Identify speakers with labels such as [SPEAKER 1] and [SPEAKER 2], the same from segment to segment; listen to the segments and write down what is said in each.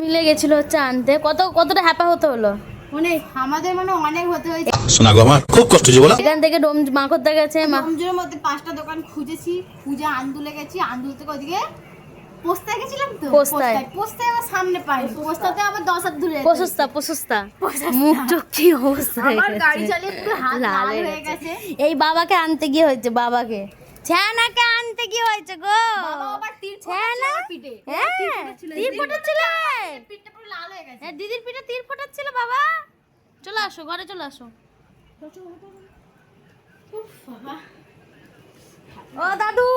[SPEAKER 1] মিলে গেছিল হচ্ছে আনতে কত কতটা হ্যাপা হতে হলো?
[SPEAKER 2] অনেক আমাদের মানে অনেক হতে হয়েছে।
[SPEAKER 3] শোনা গো আমার খুব কষ্ট হচ্ছে বলো।
[SPEAKER 1] এখান থেকে ডোম গেছে
[SPEAKER 2] মধ্যে পাঁচটা দোকান খুঁজেছি খুঁজে আন্দুলে গেছি আন্দুল থেকে ওদিকে পোস্তায় গেছিলাম তো?
[SPEAKER 1] পোস্তায়।
[SPEAKER 2] পোস্তায়। আবার সামনে পাই পোস্তাতে আবার দশ হাত দূরে
[SPEAKER 1] মুখ চোখ কি অবস্থা
[SPEAKER 2] আমার গাড়ি চালিয়ে পুরো হাত
[SPEAKER 1] লাল
[SPEAKER 2] লাল
[SPEAKER 1] হয়ে
[SPEAKER 2] গেছে।
[SPEAKER 1] এই বাবাকে আনতে গিয়ে হয়েছে বাবাকে। ছ্যানাকে আনতে গিয়ে হয়েছে গো?
[SPEAKER 2] বাবা আবার তীর
[SPEAKER 1] ছ্যানা
[SPEAKER 2] পিঠে।
[SPEAKER 1] হ্যাঁ তীর ফোটাচ্ছিল
[SPEAKER 2] পিঠটা পুরো লাল হয়ে গেছে।
[SPEAKER 1] হ্যাঁ, দিদির পিঠে তীর ফোটাচ্ছিল বাবা। চলে আসো ঘরে চলে আসো। ও দাদু।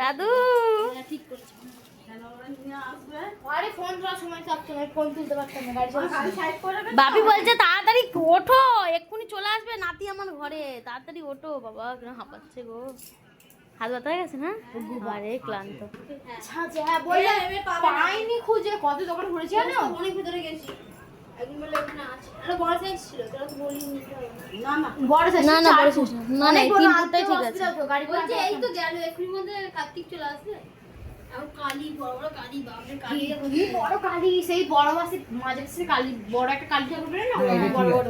[SPEAKER 1] দাদু।
[SPEAKER 2] ঠিক করছে। চালাচ্ছি
[SPEAKER 1] বাপি বলছে তাড়াতাড়ি ওঠো চলে আসবে নাতি আমার ঘরে। তাড়াতাড়ি ওঠো বাবা কিরম হাঁপাচ্ছে গো। হাত ব্যথা হয়ে গেছে না? আরে ক্লান্ত।
[SPEAKER 2] আচ্ছা আচ্ছা, হ্যাঁ পাইনি খুঁজে কত দোকান ঘুরেছি জানো? অনেক ভিতরে গেছি। না। না
[SPEAKER 1] না, না, না। না, না, ঠিক আছে।
[SPEAKER 2] বড় বড় কালি বাপরে কালি। বড় কালি? সেই বড় মাসে মাঝে মাঝে কালি বড় একটা কালি ঠাকুর না? বড় বড়।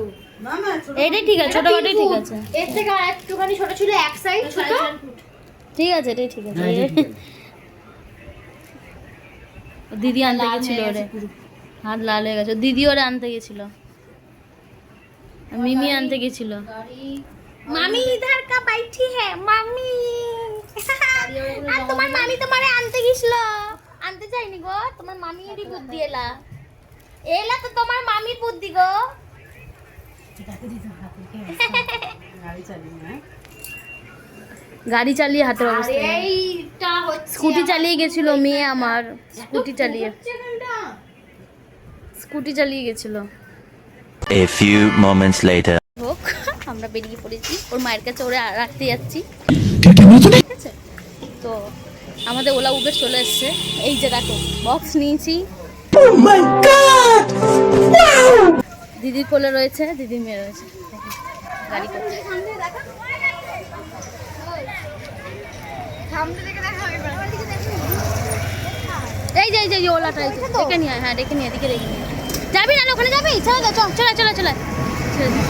[SPEAKER 1] এইটাই ঠিক আছে ঠিক আছে।
[SPEAKER 2] এর থেকে আর একটুখানি ছোট ছিল এক সাইড ছোট?
[SPEAKER 1] ঠিক আছে এটাই ঠিক আছে। দিদি আনতে গেছিল ওরে। হাত লাল হয়ে গেছে। দিদি ওরে আনতে গেছিল। মিমি আনতে গেছিল। মামি ইধার কা বাইঠি হ্যাঁ মামি। আর তোমার মামি তোমারে আনতে গেছিল। আনতে যাইনি গো তোমার মামিরই বুদ্ধি এলা। এলা তো তোমার মামির বুদ্ধি গো। গাড়ি চালিয়ে হাতের অবস্থা। স্কুটি চালিয়ে গেছিল মেয়ে আমার স্কুটি চালিয়ে। স্কুটি চালিয়ে গেছিল।
[SPEAKER 4] A few moments later.
[SPEAKER 1] হোক আমরা বেরিয়ে পড়েছি। ওর মায়ের কাছে ওরে রাখতে যাচ্ছি। ঠিক আছে? তো আমাদের ওলা উবের চলে এসছে। এই যে দেখো বক্স নিয়েছি। দিদির কোলে রয়েছে দিদির মেয়ে রয়েছে। গাড়ি এই যে এই যে ওলাটা এই যে, ডেকে নিয়ে হ্যাঁ ডেকে নিয়ে এদিকে ডেকে নিয়ে যাবি না ওখানে যাবি? চলে চল চলে চলে। চলে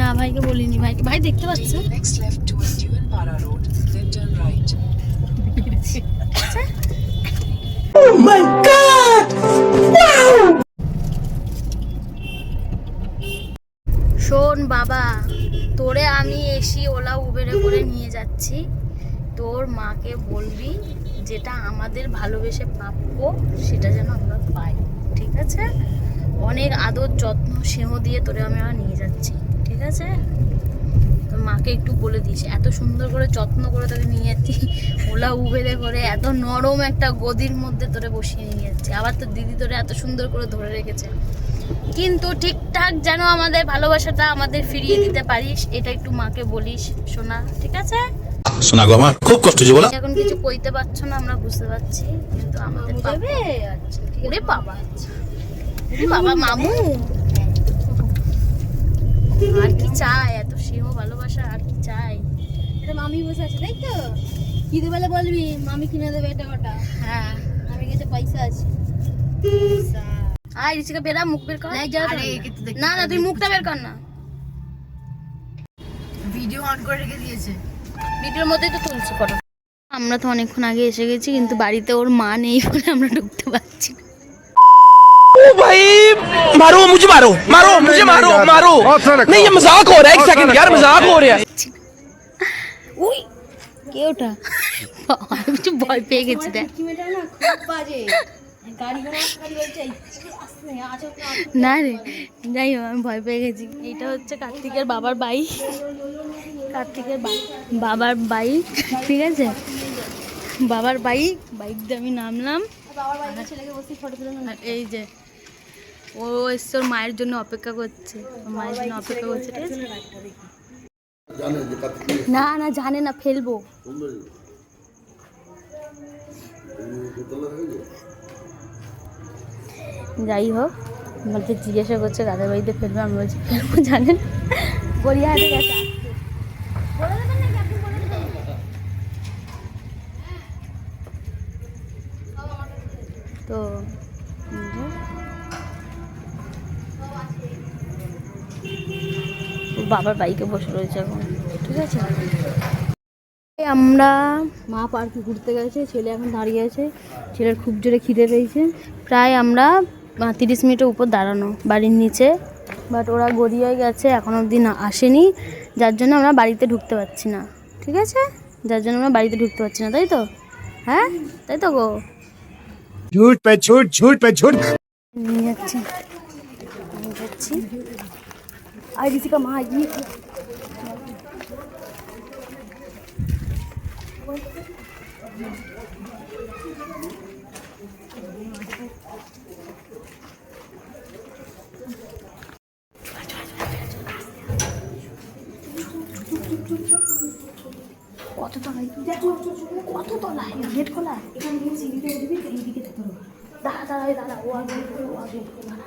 [SPEAKER 1] না ভাইকে বলিনি। ভাইকে ভাই দেখতে পাচ্ছ
[SPEAKER 5] Next left towards Duanpara Road, then turn right.
[SPEAKER 1] শোন বাবা তোরে আমি এসি ওলা উবেরে করে নিয়ে যাচ্ছি। তোর মাকে বলবি যেটা আমাদের ভালোবেসে প্রাপ্য সেটা যেন আমরা পাই ঠিক আছে? অনেক আদর যত্ন স্নেহ দিয়ে তোরে আমি আমরা নিয়ে যাচ্ছি। ঠিক আছে? তোর মাকে একটু বলে দিস এত সুন্দর করে যত্ন করে তোকে নিয়ে যাচ্ছি। ওলা উবেরে করে এত নরম একটা গদির মধ্যে তোরে বসিয়ে নিয়ে যাচ্ছি। আবার তোর দিদি তোরে এত সুন্দর করে ধরে রেখেছে। কিন্তু ঠিকঠাক যেন আমাদের ভালোবাসাটা আমাদের ফিরিয়ে দিতে পারিস এটা একটু মাকে বলিস শোনা ঠিক আছে?
[SPEAKER 3] শোনা গো আমার খুব কষ্ট হচ্ছে বলো।
[SPEAKER 1] এখন কিছু কইতে পারছ না আমরা বুঝতে পারছি। কিন্তু আমাদের পাবে
[SPEAKER 2] আচ্ছা
[SPEAKER 1] ওরে বাবা। ওরে বাবা মামু। আর কি চাই এত সিংহ ভালোবাসা আর কি চাই
[SPEAKER 2] এটা মামি বসে আছে তাই তো? কিনে বেলা বলবি মামি কিনে দেবে এটা ওটা।
[SPEAKER 1] হ্যাঁ।
[SPEAKER 2] আমি কাছে পয়সা আছে।
[SPEAKER 1] আয় ঋষিকা বেরা মুখ বের কর। না না তুই মুখটা বের কর না।
[SPEAKER 2] ভিডিও অন করে রেখে দিয়েছে।
[SPEAKER 1] ভিডিওর মধ্যেই তো তুলছি ফটো। আমরা তো অনেকক্ষণ আগে এসে গেছি কিন্তু বাড়িতে ওর মা নেই বলে আমরা ঢুকতে পারছি না।
[SPEAKER 6] ओ भाई मारो मुझे मारो मारो मुझे मारो मारो नहीं ये मजाक हो रहा है एक सेकंड यार मजाक हो रहा है
[SPEAKER 1] উই কে ওটা বাবা, আমি কিছু ভয় পেয়ে গেছি দেখ
[SPEAKER 2] কিমেটা না খুব বাজে গাড়ি ঘোড়া গাড়ি বলছে আসতে আছে
[SPEAKER 1] না রে যাই হোক আমি ভয় পেয়ে গেছি এইটা হচ্ছে কার্তিকের বাবার বাইক কার্তিকের বা- বাবার বাইক ঠিক আছে বাবার বাইক বাইক দিয়ে আমি নামলাম
[SPEAKER 2] বাবার বাড়িতে ছেলেকে বসে ফটো তুলে
[SPEAKER 1] আর এই যে ও এসছে ওর মায়ের জন্য অপেক্ষা করছে। মায়ের জন্য অপেক্ষা করছে ঠিক আছে? না না জানে না ফেলব। যাই হোক বলছে জিজ্ঞাসা করছে দাদা বাড়িতে ফেলবে? আমি বলছি ফেলব জানেন গড়িয়াহাটে গেছে। বাবার বাইকে বসে রয়েছে এখন। ঠিক আছে? আমরা মা পার্কে ঘুরতে গেছে ছেলে এখন দাঁড়িয়ে আছে ছেলের খুব জোরে খিদে পেয়েছে। প্রায় আমরা তিরিশ মিনিটের উপর দাঁড়ানো বাড়ির নিচে। বাট ওরা গড়িয়ে গেছে এখনও অবধি না আসেনি। যার জন্য আমরা বাড়িতে ঢুকতে পারছি না। ঠিক আছে? যার জন্য আমরা বাড়িতে ঢুকতে পারছি না তাই তো? হ্যাঁ? তাই তো গো?
[SPEAKER 3] ঝুট পে ঝুট ঝুট পে ঝুট।
[SPEAKER 1] নিয়ে যাচ্ছি। যাচ্ছি। যাচ্ছি আর ঋষিকা মা গিয়ে কত তলায় কত তলায় গেট খোলা। এখান থেকে সিঁড়িতে উঠবি এইদিকে হবে। দাঁড়া দাঁড়া দাঁড়া, ও আগে ও আগে দাঁড়া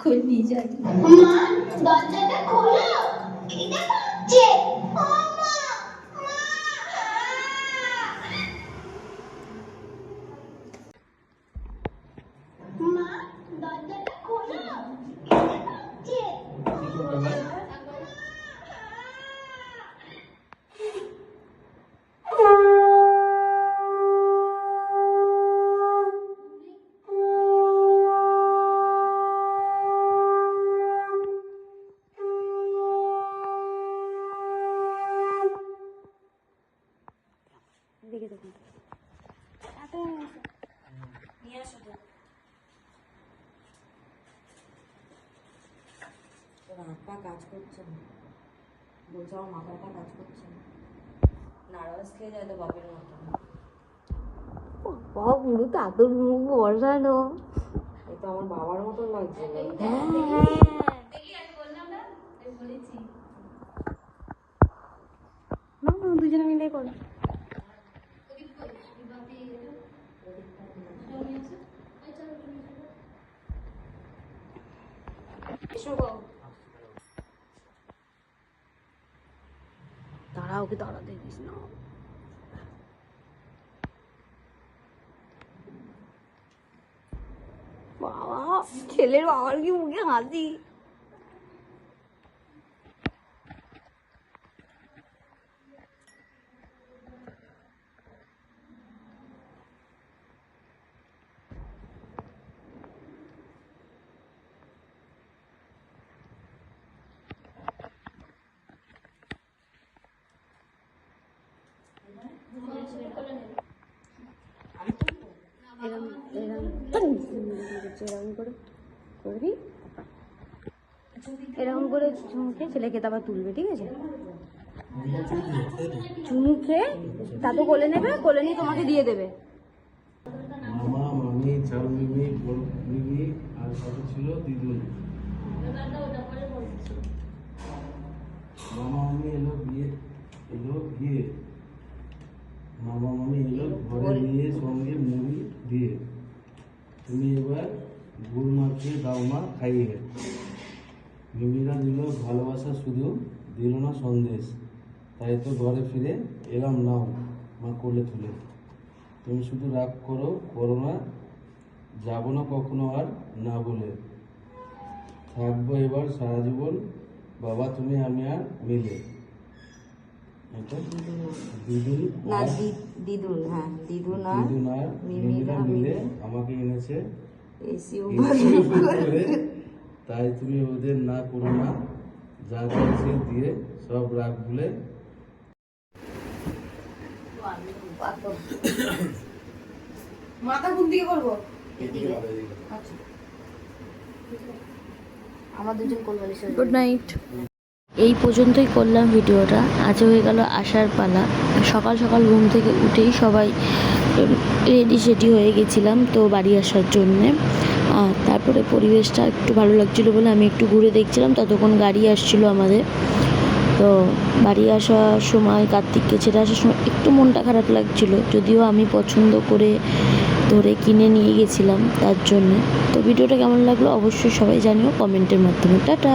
[SPEAKER 7] ও যাবি মা দরজাটা খোলো। খিদে পাচ্ছে ও মা।
[SPEAKER 8] হাত পা কাজ করছে না। বলছে আমার মাথাটা কাজ করছে না। নার্ভাস খেয়ে যায় তো বাপের মতো।
[SPEAKER 1] বাবা পুরো তো এত মুখ বসানো
[SPEAKER 8] এই তো আমার বাবার মতন লাগছে।
[SPEAKER 1] না না দুজনে মিলে করো। দাঁড়া ওকে দাঁড়া দেখিস না বাবা ছেলের বাবার কি মুখে হাসি এরকম করে করবি এরকম করে চুমুকে ছেলেকে তারপর তুলবে ঠিক আছে? চুমুকে তাতে কোলে নেবে কোলে নিয়ে তোমাকে দিয়ে দেবে।
[SPEAKER 9] মামা মামি মিমি আর সাথে ছিল দিদুন মামা মামি এলো বিয়ে এলো বিয়ে। মামা মামি এলো ঘরে নিয়ে তুমি এবার গুড় মাখিয়ে দাও মা, খাইয়ে মিমিরা দিল ভালোবাসা শুধু, দিল না সন্দেশ। তাই তো ঘরে ফিরে এলাম, নাও মা কোলে তুলে। তুমি শুধু রাগ করো করো না, যাব না কখনো আর না বলে। থাকব এবার সারা জীবন, বাবা তুমি আমি আর মিলে।
[SPEAKER 8] না দিদুন হ্যাঁ দিদুন আর
[SPEAKER 9] মিমিরা মিলে আমাকে এনেছে তাই তুমি ওদের না করো না যা চাইছে দিয়ে সব রাগ ভুলে।
[SPEAKER 2] মাথা কোন দিকে করব?
[SPEAKER 8] দুজন কোলবালিশ
[SPEAKER 1] গুড নাইট এই পর্যন্তই করলাম ভিডিওটা। আজ হয়ে গেল আসার পালা। সকাল সকাল ঘুম থেকে উঠেই সবাই রেডি সেডি হয়ে গেছিলাম তো বাড়ি আসার জন্যে। তারপরে পরিবেশটা একটু ভালো লাগছিল বলে আমি একটু ঘুরে দেখছিলাম, ততক্ষণ গাড়ি আসছিল আমাদের। তো বাড়ি আসার সময় কার্তিককে ছেড়ে আসার সময় একটু মনটা খারাপ লাগছিল, যদিও আমি পছন্দ করে ধরে কিনে নিয়ে গেছিলাম তার জন্যে। তো ভিডিওটা কেমন লাগল অবশ্যই সবাই জানিও কমেন্টের মাধ্যমে। টাটা!